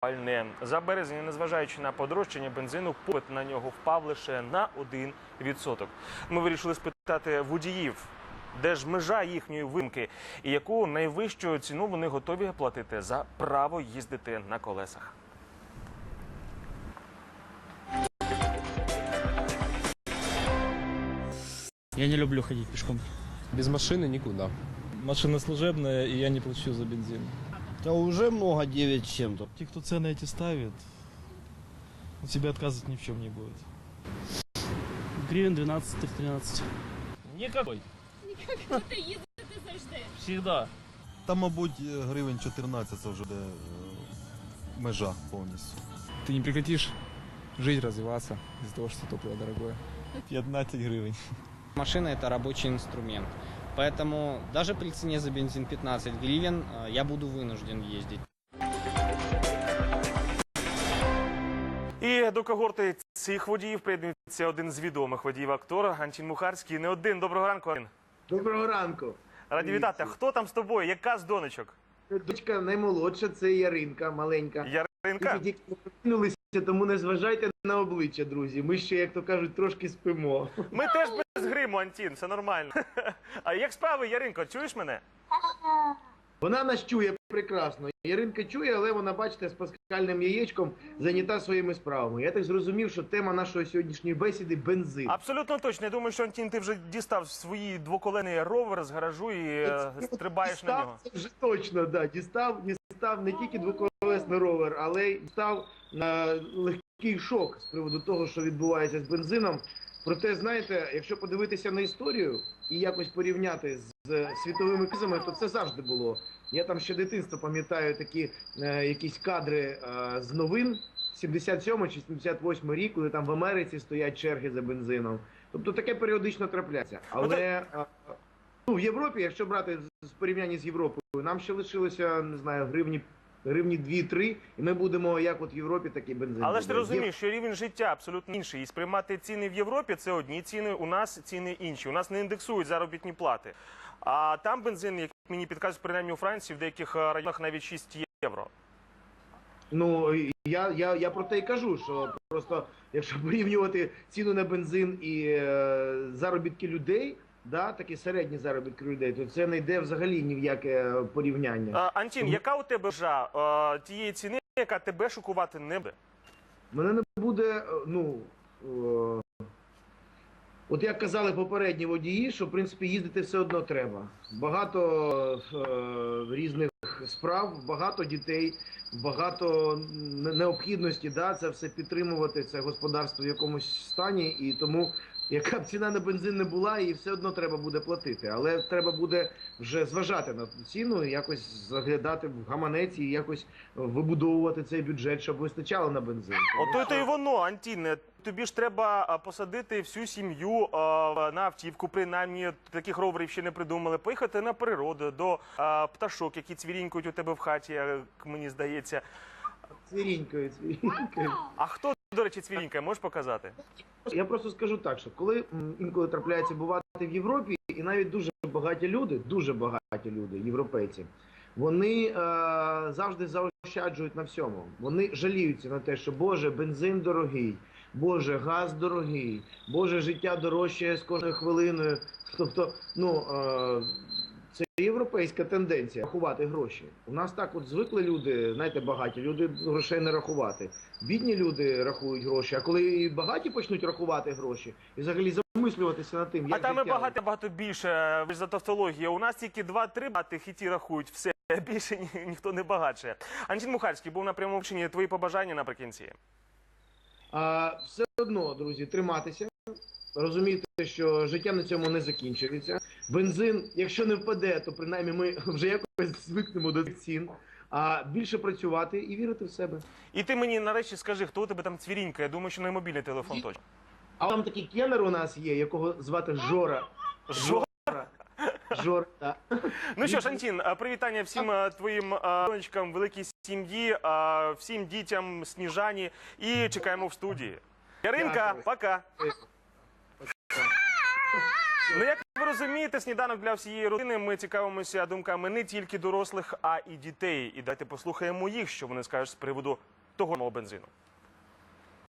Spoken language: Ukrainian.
пальне. За березень, незважаючи на подорожчання бензину, попит на нього впав лише на 1%. Ми вирішили спитати водіїв, де ж межа їхньої вимки і яку найвищу ціну вони готові платити за право їздити на колесах. Я не люблю ходить пешком. Без машины никуда. Машина служебная, и я не плачу за бензин. Да уже много, 9 с чем-то. Те, кто цены эти ставит, тебе отказывать ни в чем не будет. Гривен 12-13. Никакой. Никак ти їздити завжди. Всегда. Там, мабуть, гривень 14 це вже де, межа повністю. ты не прекратишь жить, развиваться из-за того, что топливо дорогое. 15 гривен. Машина это рабочий инструмент. Поэтому даже при цене за бензин 15 гривен э, я буду вынужден ездить. І до когорти цих водіїв приєднується один з відомих водіїв актора Антін Мухарський. Не один. Доброго ранку. Антін. Доброго ранку. Раді вітати. Хто там з тобою? Яка з донечок? Дочка наймолодша, це Яринка, маленька. Яринка? тільки тільки прокинулися, тому не зважайте на обличчя, друзі. Ми ще, як то кажуть, трошки спимо. Ми теж без гриму, Антін, все нормально. А як справи, Яринко, чуєш мене? Вона нас чує прекрасно. Яринка чує, але вона, бачите, з паскальним яєчком зайнята своїми справами. Я так зрозумів, що тема нашої сьогоднішньої бесіди бензин. Абсолютно точно. Я думаю, що Антін, ти вже дістав свій двоколений ровер з гаражу і е, стрибаєш на нього. Це вже точно, да. Дістав, дістав не тільки двоколесний ровер, але й став на легкий шок з приводу того, що відбувається з бензином. Проте, знаєте, якщо подивитися на історію і якось порівняти з світовими кризами, то це завжди було. Я там ще дитинство пам'ятаю такі е, якісь кадри е, з новин 77 чи 78 рік, коли там в Америці стоять черги за бензином. Тобто таке періодично трапляється. Але е, ну, в Європі, якщо брати з- з порівняння з Європою, нам ще лишилося, не знаю, гривні. Гривні 2-3, і ми будемо як от в Європі, так і бензин. Але ж ти буде. розумієш, що рівень життя абсолютно інший. І сприймати ціни в Європі це одні ціни, у нас ціни інші. У нас не індексують заробітні плати. А там бензин, як мені підказують, принаймні у Франції, в деяких е, районах навіть 6 євро. Ну я, я, я про те й кажу, що просто якщо порівнювати ціну на бензин і е, заробітки людей, да, такі середні заробітки людей, то це не йде взагалі ні в яке порівняння. А, Антін, яка у тебе жа е, тієї ціни, яка тебе шокувати не буде? Мене не буде, е, ну. Е, От як казали попередні водії, що в принципі їздити все одно треба. Багато е, різних справ, багато дітей, багато необхідності, да, це все підтримувати, це господарство в якомусь стані. І тому, яка б ціна на бензин не була, її все одно треба буде платити. Але треба буде вже зважати на ціну, якось заглядати в гаманець і якось вибудовувати цей бюджет, щоб вистачало на бензин. Ото то й воно, Антін. Тобі ж треба посадити всю сім'ю на автівку, принаймні таких роверів ще не придумали. Поїхати на природу до а, пташок, які цвірінькають у тебе в хаті, як мені здається. Цвірінькою, цвірінькою. А хто, до речі, цвірінькає, можеш показати? Я просто скажу так, що коли інколи трапляється бувати в Європі, і навіть дуже багаті люди, дуже багаті люди, європейці, вони е, завжди заощаджують на всьому. Вони жаліються на те, що Боже, бензин дорогий, Боже, газ дорогий, Боже, життя дорожчає з кожною хвилиною. Тобто, ну е, це європейська тенденція рахувати гроші. У нас так от звикли люди, знаєте, багаті люди грошей не рахувати. Бідні люди рахують гроші, а коли і багаті почнуть рахувати гроші і взагалі замислюватися над тим, як а там і багато багато більше ви ж за тавтологія. У нас тільки два-три багатих і ті рахують все. Більше ні, ніхто не багатше. Антін Мухарський був на прямому вчині. Твої побажання наприкінці. А все одно, друзі, триматися, розуміти, що життя на цьому не закінчується. Бензин, якщо не впаде, то принаймні ми вже якось звикнемо до цих цін. А більше працювати і вірити в себе. І ти мені нарешті скажи, хто у тебе там цвірінька? Я думаю, що не мобільний телефон точно. А там такий кеннер у нас є, якого звати Жора. Жо- Жора, так. Ну що ж, Антін, а, привітання всім а, твоїм а, донечкам, великій сім'ї, а, всім дітям, Сніжані і чекаємо в студії. Яринка, Дякую. пока. Ну, як ви розумієте, сніданок для всієї родини. Ми цікавимося думками не тільки дорослих, а і дітей. І давайте послухаємо їх, що вони скажуть з приводу того бензину.